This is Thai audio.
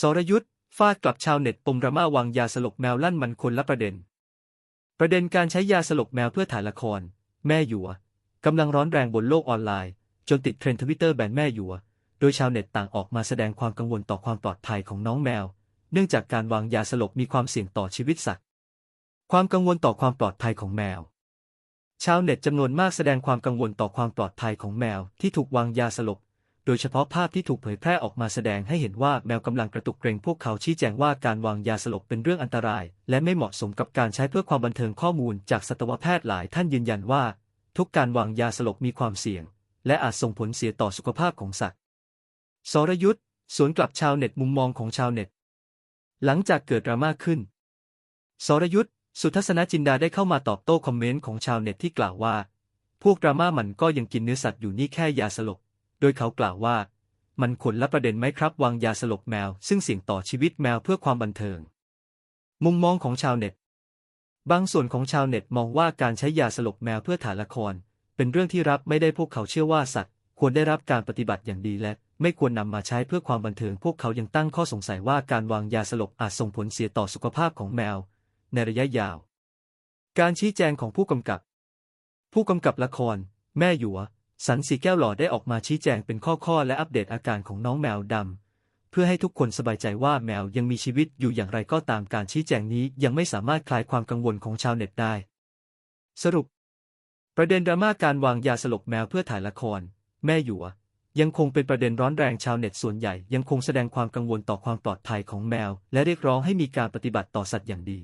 สรยุทธ์ฟาดกลับชาวเน็ตปมดราม่าวางยาสลบแมวลั่นมันคนละประเด็น ประเด็นการใช้ยาสลบแมวเพื่อถ่ายละคร แม่หยัวกำลังร้อนแรงบนโลกออนไลน์ จนติดเทรนด์ทวิตเตอร์แบนแม่หยัวโดยชาวเน็ตต่างออกมาแสดงความกังวลต่อความปลอดภัยของน้องแมว เนื่องจากการวางยาสลบมีความเสี่ยงต่อชีวิตสัตว์ ความกังวลต่อความปลอดภัยของแมว ชาวเน็ตจำนวนมากแสดงความกังวลต่อความปลอดภัยของแมวที่ถูกวางยาสลบ ดยเฉพาะภาพที่ถูกเผยแพร่ออกมาแสดงให้เห็นว่าแมวกำลังกระตุกเกรงพวกเขาชี้แจงว่าการวางยาสลบเป็นเรื่องอันตราย และไม่เหมาะสมกับการใช้เพื่อความบันเทิงข้อมูลจากสัตวแพทย์หลายท่านยืนยันว่า ทุกการวางยาสลบมีความเสี่ยง และอาจส่งผลเสียต่อสุขภาพของสัตว์สรยุทธ์สวนกลับชาวเน็ตมุมมองของชาวเน็ต หลังจากเกิดดราม่าขึ้นสรยุทธ์สุทัศนจินดาได้เข้ามาตอบโต้คอมเมนต์ของชาวเน็ตที่กล่าวว่า พวกดราม่ามันก็ยังกินเนื้อสัตว์อยู่นี่แค่ยาสลบ โดยเขากล่าวว่า มันคนละประเด็นไหมครับ วางยาสลบแมว ซึ่งเสี่ยงต่อชีวิตแมวเพื่อความบันเทิง มุมมองของชาวเน็ต บางส่วนของชาวเน็ตมองว่าการใช้ยาสลบแมวเพื่อถ่ายละคร เป็นเรื่องที่รับไม่ได้พวกเขาเชื่อว่าสัตว์ ควรได้รับการปฏิบัติอย่างดีและไม่ควรนำมาใช้เพื่อความบันเทิง พวกเขายังตั้งข้อสงสัยว่าการวางยาสลบอาจส่งผลเสียต่อสุขภาพของแมว ในระยะยาว การชี้แจงของผู้กำกับ ผู้กำกับละคร แม่หยัว สันสีแก้วหล่อได้ออกมาชี้แจงเป็นข้อๆ และอัปเดตอาการของน้องแมวดำ เพื่อให้ทุกคนสบายใจว่าแมวยังมีชีวิตอยู่อย่างไรก็ตามการชี้แจงนี้ยังไม่สามารถคลายความกังวลของชาวเน็ตได้ สรุป ประเด็นดราม่าการวางยาสลบแมวเพื่อถ่ายละคร แม่หยัวยังคงเป็นประเด็นร้อนแรงชาวเน็ตส่วนใหญ่ยังคงแสดงความกังวลต่อความปลอดภัยของแมว และเรียกร้องให้มีการปฏิบัติต่อสัตว์อย่างดี